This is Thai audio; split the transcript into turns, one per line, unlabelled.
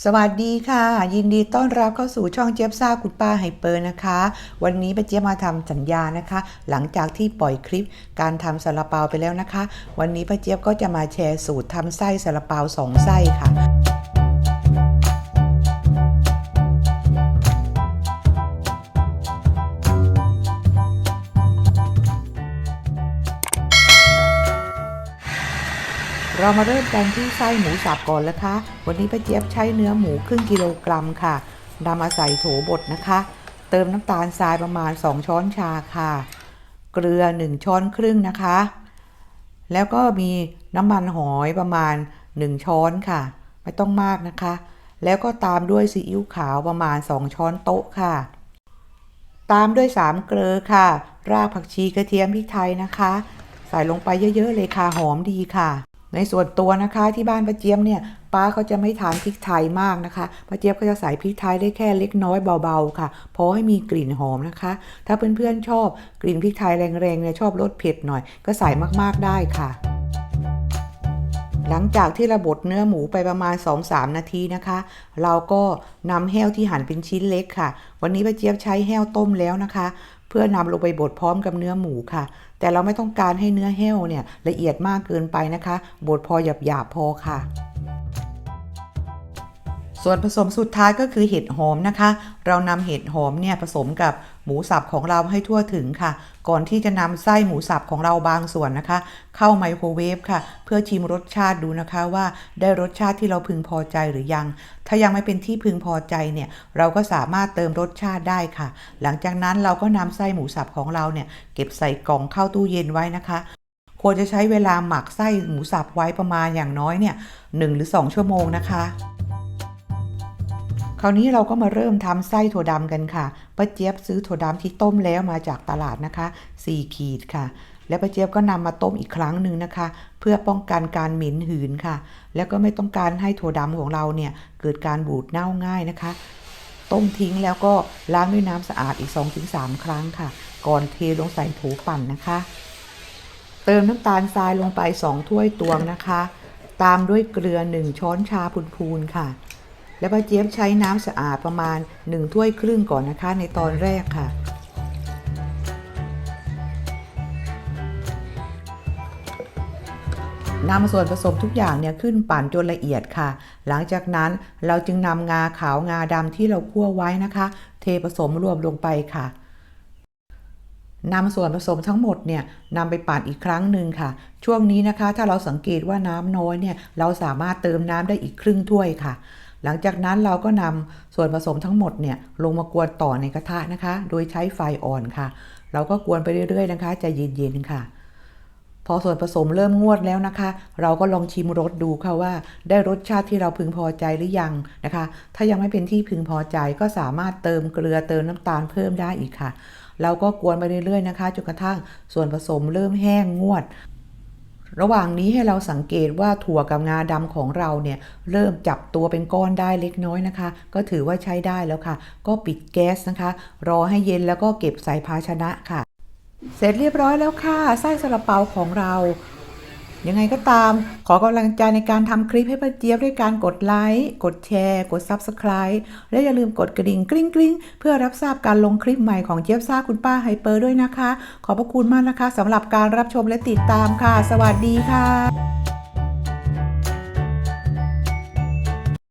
สวัสดีค่ะ ยินดีต้อนรับเข้าสู่ช่องเจี๊ยบซ่าคุณป้าไฮเปอร์นะคะ วันนี้ป้าเจี๊ยบมาทำสัญญานะคะ หลังจากที่ปล่อยคลิปการทำซาลาเปาไปแล้วนะคะ วันนี้ป้าเจี๊ยบก็จะมาแชร์สูตรทำไส้ซาลาเปาสองไส้ค่ะ เรามาเริ่มกันที่ไส้หมูสับก่อนนะคะ วันนี้ป้าเจี๊ยบใช้เนื้อหมูครึ่งกิโลกรัมค่ะนำมาใส่โถบดนะคะ เติมน้ำตาลทรายประมาณ 2 ช้อนชาค่ะ เกลือ 1 ช้อนครึ่งนะคะ แล้วก็มีน้ำมันหอยประมาณ 1 ช้อนค่ะ ไม่ต้องมากนะคะ แล้วก็ตามด้วยซีอิ๊วขาวประมาณ 2 ช้อนโต๊ะค่ะ ตามด้วย 3 เกลือค่ะ รากผักชีกระเทียมพริกไทยนะคะ ใส่ลงไปเยอะๆเลยค่ะหอมดีค่ะ ในส่วนตัวนะคะที่บ้านป้าเจี๊ยบเนี่ยป้าเขาจะไม่ทานพริกไทยมากนะคะป้าเจี๊ยบก็จะใส่พริกไทยได้แค่เล็กน้อยเบาๆค่ะเพราะให้มีกลิ่นหอมนะคะ ถ้าเพื่อนๆชอบกลิ่นพริกไทยแรงๆเนี่ยชอบรสเผ็ดหน่อย ก็ใส่มากๆได้ค่ะหลังจากที่เราบดเนื้อหมูไปประมาณ 2-3 นาทีนะคะ เราก็นำแห้วที่หั่นเป็นชิ้นเล็กค่ะ วันนี้ป้าเจี๊ยบใช้แห้วต้มแล้วนะคะ เพื่อนำลงไปบดพร้อมกับเนื้อหมูค่ะ แต่เราไม่ต้องการให้เนื้อแห้วเนี่ยละเอียดมากเกินไปนะคะ บดพอหยาบๆพอค่ะส่วนผสมสุดท้ายก็คือเห็ดหอมนะคะ เรานำเห็ดหอมเนี่ยผสมกับ หมูสับของเราให้ทั่วถึงค่ะ ก่อนที่จะนำไส้หมูสับของเราบางส่วนนะคะ เข้าไมโครเวฟค่ะ เพื่อชิมรสชาติดูนะคะว่าได้รสชาติที่เราพึงพอใจหรือยัง ถ้ายังไม่เป็นที่พึงพอใจเนี่ย เราก็สามารถเติมรสชาติได้ค่ะ หลังจากนั้นเราก็นำไส้หมูสับของเราเนี่ยเก็บใส่กล่องเข้าตู้เย็นไว้นะคะควรจะใช้เวลาหมักไส้หมูสับไว้ประมาณอย่างน้อยเนี่ยหนึ่งหรือ 2 ชั่วโมงนะคะ คราวนี้เราก็มาเริ่มทำไส้ถั่วดำกันค่ะป้าเจี๊ยบซื้อถั่วดำที่ต้มแล้วมาจากตลาดนะคะ 4 ขีดค่ะ แล้วป้าเจี๊ยบก็นำมาต้มอีกครั้งหนึ่งนะคะ เพื่อป้องกันการหม็นหืนค่ะ แล้วก็ไม่ต้องการให้ถั่วดำของเราเนี่ยเกิดการบูดเน่าง่ายนะคะ ต้มทิ้งแล้วก็ล้างด้วยน้ำสะอาดอีก 2-3 ครั้งค่ะ ก่อนเทลงใส่โถปั่นนะคะ เติมน้ำตาลทรายลงไป 2 ถ้วยตวงนะคะ ตามด้วยเกลือ 1 ช้อนชาพูนๆค่ะ แล้วป้าเจี๊ยบใช้น้ำสะอาดประมาณ 1 ถ้วยครึ่งก่อนนะคะ ในตอนแรกค่ะ นำส่วนผสมทุกอย่างเนี่ยขึ้นปั่นจนละเอียดค่ะ หลังจากนั้นเราจึงนำงาขาวงาดำที่เราคั่วไว้นะคะ เทผสมรวมลงไปค่ะนำส่วนผสมทั้งหมดเนี่ยนำไปปั่นอีกครั้งหนึ่งค่ะ ช่วงนี้นะคะ ถ้าเราสังเกตว่าน้ำน้อยเนี่ยเราสามารถเติมน้ำได้อีกครึ่งถ้วยค่ะ หลังจากนั้นเราก็นำส่วนผสมทั้งหมดเนี่ยลงมากวนต่อในกระทะนะคะ โดยใช้ไฟอ่อนค่ะ เราก็กวนไปเรื่อยๆนะคะใจเย็นๆค่ะ พอส่วนผสมเริ่มงวดแล้วนะคะ เราก็ลองชิมรสดูค่ะว่า ได้รสชาติที่เราพึงพอใจหรือยังนะคะ ถ้ายังไม่เป็นที่พึงพอใจก็สามารถเติมเกลือเติมน้ำตาลเพิ่มได้อีกค่ะ เราก็กวนไปเรื่อยๆนะคะจนกระทั่งส่วนผสมเริ่มแห้งงวด ระหว่างนี้ให้เราสังเกตว่าถั่วกับงาดำของเราเนี่ยเริ่มจับตัวเป็นก้อนได้เล็กน้อยนะคะ ก็ถือว่าใช้ได้แล้วค่ะ ก็ปิดแก๊สนะคะ รอให้เย็นแล้วก็เก็บใส่ภาชนะค่ะ เสร็จเรียบร้อยแล้วค่ะไส้ซาลาเปาของเรา ยังไงก็ตาม ขอกำลังใจในการทำคลิปให้ป้าเจี๊ยบด้วยการกดไลค์ กดแชร์ กด Subscribe และอย่าลืมกดกระดิ่งกริ๊งกริ๊งเพื่อรับทราบการลงคลิปใหม่ของเจี๊ยบซ่าคุณป้าไฮเปอร์ด้วยนะคะ ขอบพระคุณมากนะคะสำหรับการรับชมและติดตามค่ะ สวัสดีค่ะ